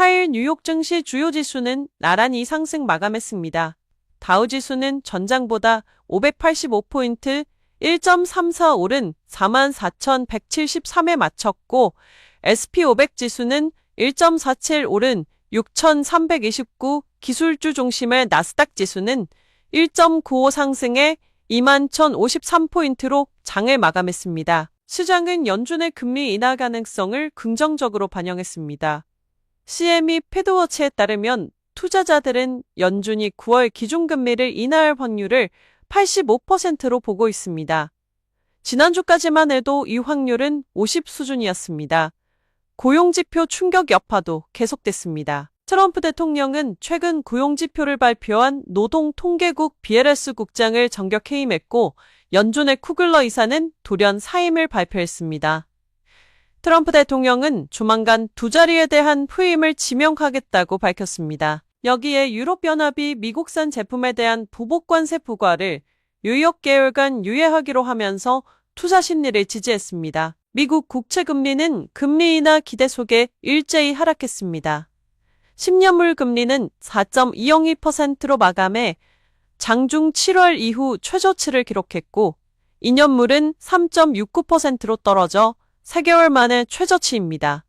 4일 뉴욕 증시 주요 지수는 나란히 상승 마감했습니다. 다우 지수는 전장보다 585포인트 1.34 오른 44,173에 마쳤고 SP500 지수는 1.47 오른 6,329 기술주 중심의 나스닥 지수는 1.95 상승해 21,053포인트로 장을 마감했습니다. 시장은 연준의 금리 인하 가능성을 긍정적으로 반영했습니다. CME 패드워치에 따르면 투자자들은 연준이 9월 기준금리를 인하할 확률을 85%로 보고 있습니다. 지난주까지만 해도 이 확률은 50 수준이었습니다. 고용지표 충격 여파도 계속됐습니다. 트럼프 대통령은 최근 고용지표를 발표한 노동통계국 BLS 국장을 정격 해임했고 연준의 쿠글러 이사는 돌연 사임을 발표했습니다. 트럼프 대통령은 조만간 두 자리에 대한 후임을 지명하겠다고 밝혔습니다. 여기에 유럽연합이 미국산 제품에 대한 보복관세 부과를 뉴욕 계열간 유예하기로 하면서 투자 심리를 지지했습니다. 미국 국채 금리는 금리 인하 기대 속에 일제히 하락했습니다. 10년물 금리는 4.202%로 마감해 장중 7월 이후 최저치를 기록했고 2년물은 3.69%로 떨어져 3개월 만에 최저치입니다.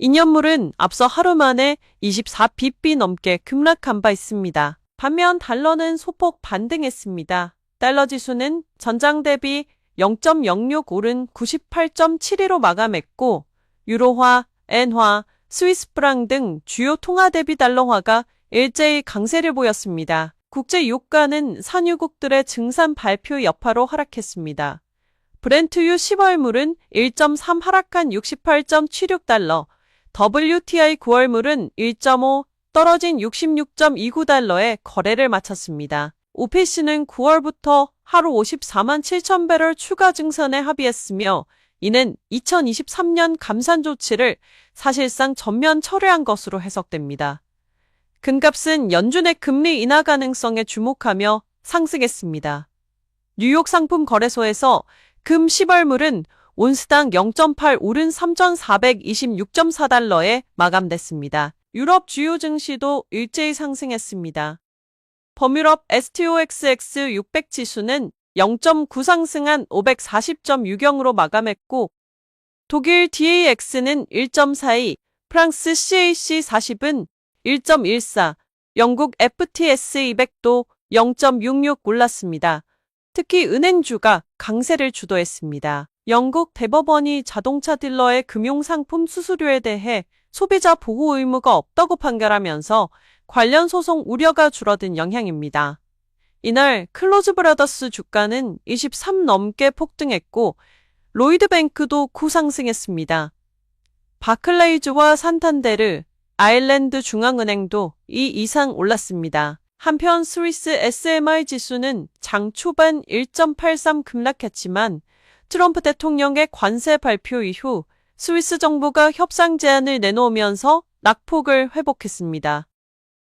2년물은 앞서 하루 만에 24bp 넘게 급락한 바 있습니다. 반면 달러는 소폭 반등했습니다. 달러 지수는 전장 대비 0.06 오른 98.72로 마감했고 유로화, 엔화, 스위스프랑 등 주요 통화 대비 달러화가 일제히 강세를 보였습니다. 국제 유가는 산유국들의 증산 발표 여파로 하락했습니다. 브렌트유 10월물은 1.3 하락한 68.76달러, WTI 9월물은 1.5 떨어진 66.29달러에 거래를 마쳤습니다. OPEC는 9월부터 하루 54만 7천 배럴 추가 증산에 합의했으며 이는 2023년 감산 조치를 사실상 전면 철회한 것으로 해석됩니다. 금값은 연준의 금리 인하 가능성에 주목하며 상승했습니다. 뉴욕 상품 거래소에서 금 10월물은 온스당 0.8 오른 3,426.4달러에 마감됐습니다. 유럽 주요 증시도 일제히 상승했습니다. 범유럽 STOXX 600 지수는 0.9 상승한 540.6영으로 마감했고 독일 DAX는 1.42, 프랑스 CAC 40은 1.14, 영국 FTS 200도 0.66 올랐습니다. 특히 은행주가 강세를 주도했습니다. 영국 대법원이 자동차 딜러의 금융상품 수수료에 대해 소비자 보호 의무가 없다고 판결하면서 관련 소송 우려가 줄어든 영향입니다. 이날 클로즈 브라더스 주가는 23 넘게 폭등했고 로이드뱅크도 구상승했습니다. 바클레이즈와 산탄데르, 아일랜드 중앙은행도 이 이상 올랐습니다. 한편 스위스 SMI 지수는 장 초반 1.83 급락했지만 트럼프 대통령의 관세 발표 이후 스위스 정부가 협상 제안을 내놓으면서 낙폭을 회복했습니다.